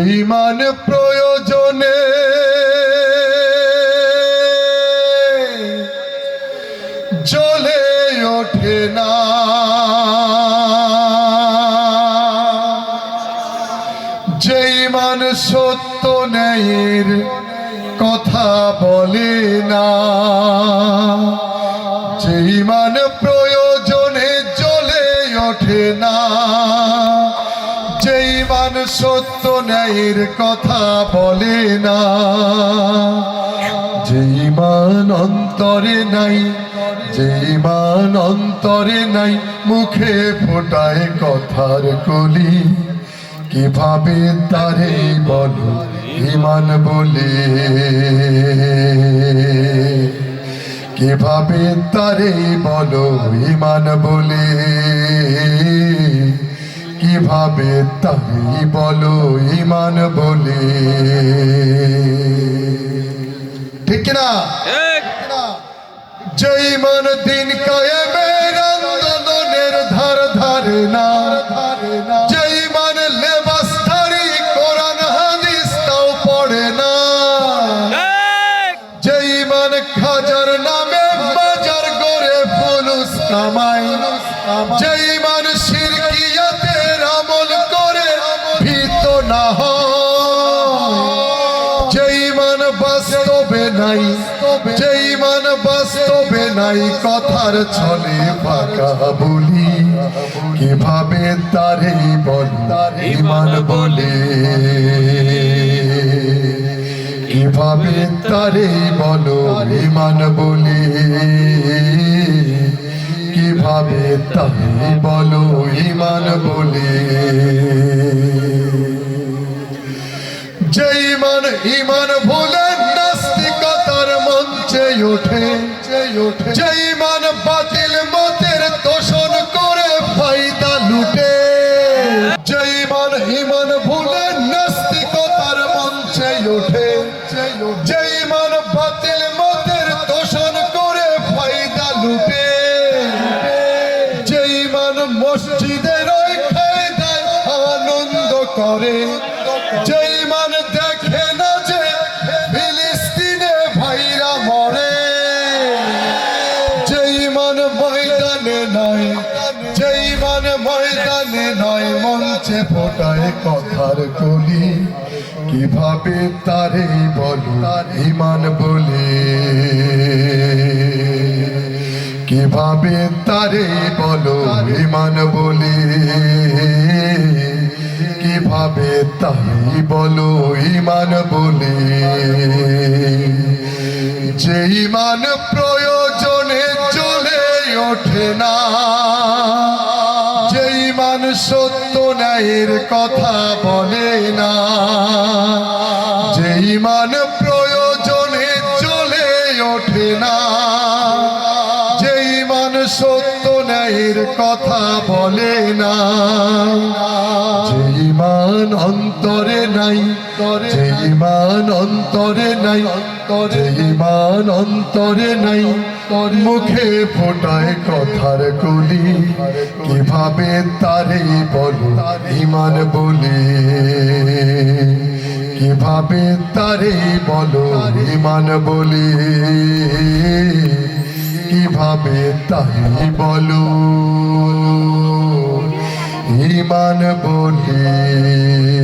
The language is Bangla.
ইমান প্রয়োজনে। জলে ওঠে না। যে ইমান সত্য ন্যায়ের কথা বলে না। যে ইমান প্রয়োজনে জ্বলে ওঠে না। যে ইমান সত্য ন্যায়ের কথা বলে না। যে ইমান অন্তরে নাই যে ইমান অন্তরে নাই, মুখে ফোটায় কথার কলি। কীভাবে তারে বলো, ইমান বলে? কীভাবে তারে বলো, ইমান বলে? কীভাবে তারে বলো ইমান বলে? ঠিক কিনা? যে ইমান দিন কায়েমের আন্দোলনের ধার ধারে না যে ইমান কোরআন হাদিস তাও পড়ে না যে ইমান খাজার নামে বাজার গড়ে ফুলুস কামায় যে বাস্তবে নাই যে ইমান বাস্তবে নাই, কথার ছলে ফাঁকা বলি। কীভাবে তারে বল, ইমান বলে? কীভাবে তারে বলো, ইমান বলে? কীভাবে তারে বলো, ইমান বলে? যে ইমান ইমান ভুলে নাস্তিকতার মঞ্চে ওঠে যে ইমান বাতিল মতের তোষণ করে ফায়দা লুটে যে ইমান ইমান ভুলে নাস্তিকতার মঞ্চে ওঠে যে ইমান বাতিল মতের তোষণ করে ফায়দা লুটে যে ইমান মসজিদের ময়দানে নয়, মঞ্চে ফোটায় কথার কলি। কীভাবে তারে বলো? ইমান বলে। কীভাবে তারে বলো? ইমান বলে। কীভাবে তারে বলো? ইমান বলে। যে ইমান ওঠে না। যে ইমান সত্য ন্যায়ের কথা বলে না যে ইমান প্রয়োজনে চলে ওঠে না যে ইমান সত্য ন্যায়ের কথা বলে না যে ইমান অন্তরে নাই যে ইমান অন্তরে নাই যে ইমান অন্তরে নাই মুখে ফোটায় কথার কলি কীভাবে তারে বলো ইমান বলে। কীভাবে তারে বলো। ইমান বলে? কীভাবে তারে বলো ইমান বলে?